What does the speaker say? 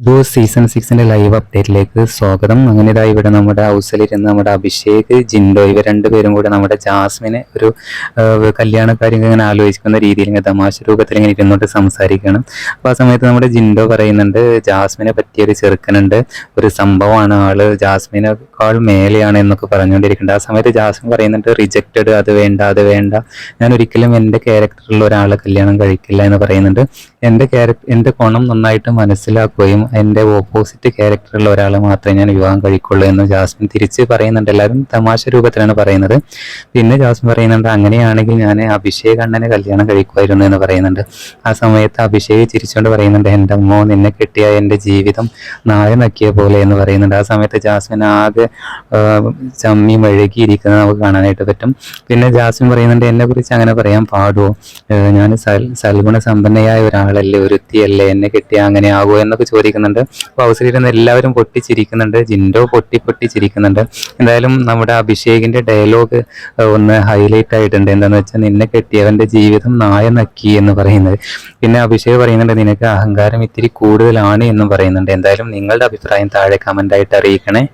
ഇത് സീസൺ സിക്സിന്റെ ലൈവ് അപ്ഡേറ്റിലേക്ക് സ്വാഗതം. അങ്ങനെ ഇതാ ഇവിടെ നമ്മുടെ ഹൗസിലിരുന്ന് നമ്മുടെ അഭിഷേക് ജിൻഡോ ഇവർ രണ്ടുപേരും കൂടെ നമ്മുടെ ജാസ്മിനെ ഒരു കല്യാണ കല്യാണക്കാര്യം ഇങ്ങനെ ആലോചിക്കുന്ന രീതിയിൽ ഇങ്ങനെ തമാശ രൂപത്തിൽ ഇങ്ങനെ ഇരുന്നോട്ട് സംസാരിക്കണം അപ്പോൾ ആ സമയത്ത് നമ്മുടെ ജിൻഡോ പറയുന്നുണ്ട് ജാസ്മിനെ പറ്റിയൊരു ചെറുക്കനുണ്ട്. ഒരു സംഭവമാണ് ആൾ ജാസ്മിനേക്കാൾ മേലെയാണ് എന്നൊക്കെ പറഞ്ഞുകൊണ്ടിരിക്കുന്നുണ്ട്. ആ സമയത്ത് ജാസ്മിൻ പറയുന്നുണ്ട് റിജക്റ്റഡ് അത് വേണ്ട അത് വേണ്ട. ഞാൻ ഒരിക്കലും എന്റെ ക്യാരക്ടറിൽ ഒരാളെ കല്യാണം കഴിക്കില്ല എന്ന് പറയുന്നുണ്ട്. എന്റെ ക്യാരക്ടർ എന്റെ കോണം നന്നായിട്ട് മനസ്സിലാക്കുകയും എന്റെ ഓപ്പോസിറ്റ് ക്യാരക്ടറുള്ള ഒരാളെ മാത്രമേ ഞാൻ വിവാഹം കഴിക്കുള്ളൂ എന്ന് ജാസ്മിൻ തിരിച്ച് പറയുന്നുണ്ട്. എല്ലാവരും തമാശ രൂപത്തിലാണ് പറയുന്നത്. പിന്നെ ജാസ്മിൻ പറയുന്നുണ്ട് അങ്ങനെയാണെങ്കിൽ ഞാൻ അഭിഷേക് അണ്ണനെ കല്യാണം കഴിക്കുമായിരുന്നു എന്ന് പറയുന്നുണ്ട്. ആ സമയത്ത് അഭിഷേക് ചിരിച്ചുകൊണ്ട് പറയുന്നുണ്ട് എന്റെ അമ്മോ നിന്നെ കിട്ടിയ എന്റെ ജീവിതം നായ നക്കിയ പോലെ എന്ന് പറയുന്നുണ്ട്. ആ സമയത്ത് ജാസ്മിൻ ആകെ ആ, ചമ്മി ഇരിക്കുന്നത് നമുക്ക് കാണാനായിട്ട് പറ്റും. പിന്നെ ജാസ്മിൻ പറയുന്നുണ്ട് എന്നെ കുറിച്ച് അങ്ങനെ പറയാൻ പാടുമോ ഞാൻ സൽ സൽഗുണ സമ്പന്നയായ ഒരാളല്ലേ ഒരുത്തിയല്ലേ എന്നെ കിട്ടിയ അങ്ങനെ ആകുമോ എന്നൊക്കെ ചോദിക്കുന്നുണ്ട്. അപ്പോൾ അവസരം എല്ലാവരും പൊട്ടിച്ചിരിക്കുന്നുണ്ട്. ജിൻഡോ പൊട്ടി പൊട്ടിച്ചിരിക്കുന്നുണ്ട്. എന്തായാലും നമ്മുടെ അഭിഷേകിന്റെ ഡയലോഗ് ഒന്ന് ഹൈലൈറ്റ് ആയിട്ടുണ്ട്. എന്താണെന്ന് വെച്ചാൽ നിന്നെ കെട്ടിയവന്റെ ജീവിതം നായ നക്കി എന്ന് പറയുന്നത്. പിന്നെ അഭിഷേക് പറയുന്നുണ്ട് നിനക്ക് അഹങ്കാരം ഇത്തിരി കൂടുതലാണ് എന്നും പറയുന്നുണ്ട്. എന്തായാലും നിങ്ങളുടെ അഭിപ്രായം താഴെ കമന്റ് ആയിട്ട് അറിയിക്കണേ.